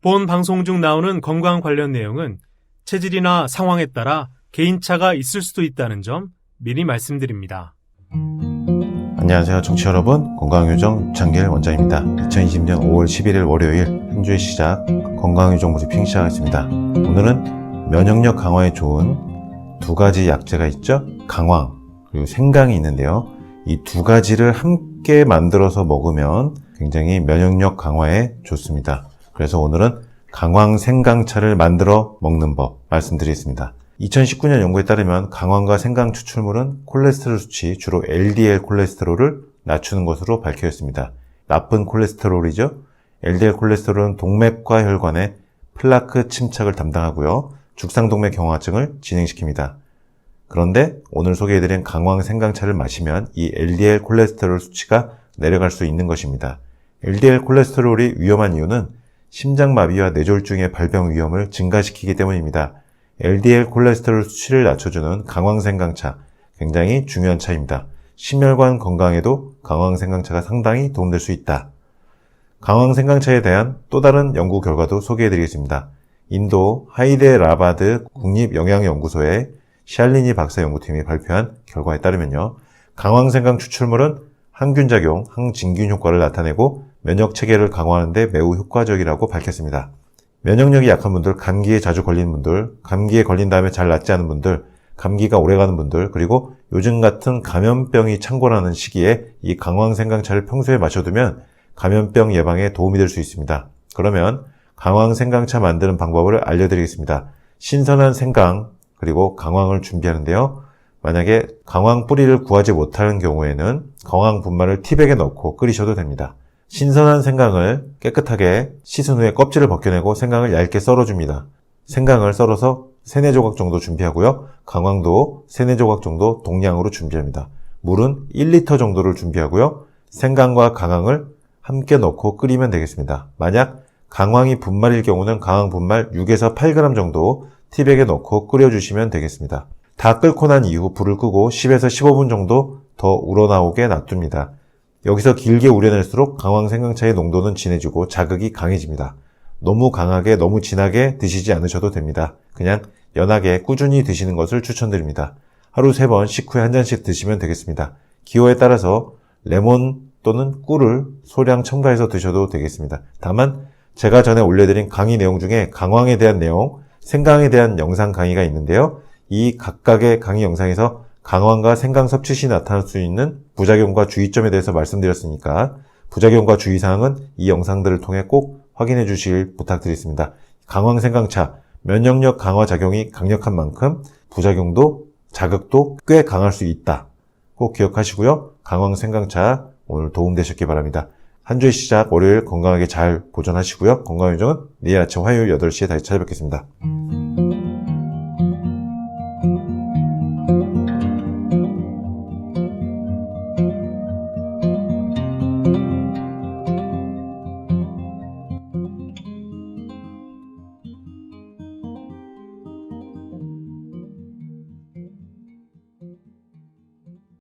본 방송 중 나오는 건강 관련 내용은 체질이나 상황에 따라 개인차가 있을 수도 있다는 점 미리 말씀드립니다. 안녕하세요 자 여러분. 건강요정 장길 원장입니다. 2020년 5월 11일 월요일 한 주의 시작 건강요정 브리핑 시작하겠습니다. 오늘은 면역력 강화에 좋은 두 가지 약재가 있죠? 강황 그리고 생강이 있는데요. 이 두 가지를 함께 만들어서 먹으면 굉장히 면역력 강화에 좋습니다 그래서 오늘은 강황 생강차를 만들어 먹는 법 말씀드리겠습니다 2019년 연구에 따르면 강황과 생강 추출물은 콜레스테롤 수치, 주로 LDL 콜레스테롤을 낮추는 것으로 밝혀졌습니다. 나쁜 콜레스테롤이죠. LDL 콜레스테롤은 동맥과 혈관의 플라크 침착을 담당하고요. 죽상동맥 경화증을 진행시킵니다. 그런데 오늘 소개해드린 강황 생강차를 마시면 이 LDL 콜레스테롤 수치가 내려갈 수 있는 것입니다. LDL 콜레스테롤이 위험한 이유는 심장마비와 뇌졸중의 발병 위험을 증가시키기 때문입니다. LDL 콜레스테롤 수치를 낮춰주는 강황생강차 굉장히 중요한 차입니다. 심혈관 건강에도 강황생강차가 상당히 도움될 수 있다. 강황생강차에 대한 또 다른 연구 결과도 소개해드리겠습니다. 인도 하이데 라바드 국립영양연구소의 샬리니 박사 연구팀이 발표한 결과에 따르면요. 강황생강 추출물은 항균작용, 항진균 효과를 나타내고 면역 체계를 강화하는 데 매우 효과적이라고 밝혔습니다. 면역력이 약한 분들, 감기에 자주 걸리는 분들, 감기에 걸린 다음에 잘 낫지 않은 분들, 감기가 오래가는 분들, 그리고 요즘 같은 감염병이 창궐하는 시기에 이 강황생강차를 평소에 마셔두면 감염병 예방에 도움이 될 수 있습니다. 그러면 강황생강차 만드는 방법을 알려드리겠습니다. 신선한 생강, 그리고 강황을 준비하는데요. 만약에 강황 뿌리를 구하지 못하는 경우에는 강황 분말을 티백에 넣고 끓이셔도 됩니다. 신선한 생강을 깨끗하게 씻은 후에 껍질을 벗겨내고 생강을 얇게 썰어줍니다. 생강을 썰어서 3, 4조각 정도 준비하고요. 강황도 3, 4조각 정도 동량으로 준비합니다. 물은 1리터 정도를 준비하고요. 생강과 강황을 함께 넣고 끓이면 되겠습니다. 만약 강황이 분말일 경우는 강황 분말 6에서 8g 정도 티백에 넣고 끓여주시면 되겠습니다. 다 끓고 난 이후 불을 끄고 10에서 15분 정도 더 우러나오게 놔둡니다. 여기서 길게 우려낼수록 강황 생강차의 농도는 진해지고 자극이 강해집니다. 너무 강하게 너무 진하게 드시지 않으셔도 됩니다. 그냥 연하게 꾸준히 드시는 것을 추천드립니다. 하루 3번 식후에 한 잔씩 드시면 되겠습니다. 기호에 따라서 레몬 또는 꿀을 소량 첨가해서 드셔도 되겠습니다. 다만 제가 전에 올려드린 강의 내용 중에 강황에 대한 내용, 생강에 대한 영상 강의가 있는데요. 이 각각의 강의 영상에서 강황과 생강 섭취 시 나타날 수 있는 부작용과 주의점에 대해서 말씀드렸으니까 부작용과 주의사항은 이 영상들을 통해 꼭 확인해 주실 부탁드리겠습니다. 강황 생강차 면역력 강화 작용이 강력한 만큼 부작용도 자극도 꽤 강할 수 있다. 꼭 기억하시고요. 강황 생강차 오늘 도움되셨기 바랍니다. 한 주의 시작 월요일 건강하게 잘 보존하시고요. 건강요정은 내일 아침 화요일 8시에 다시 찾아뵙겠습니다.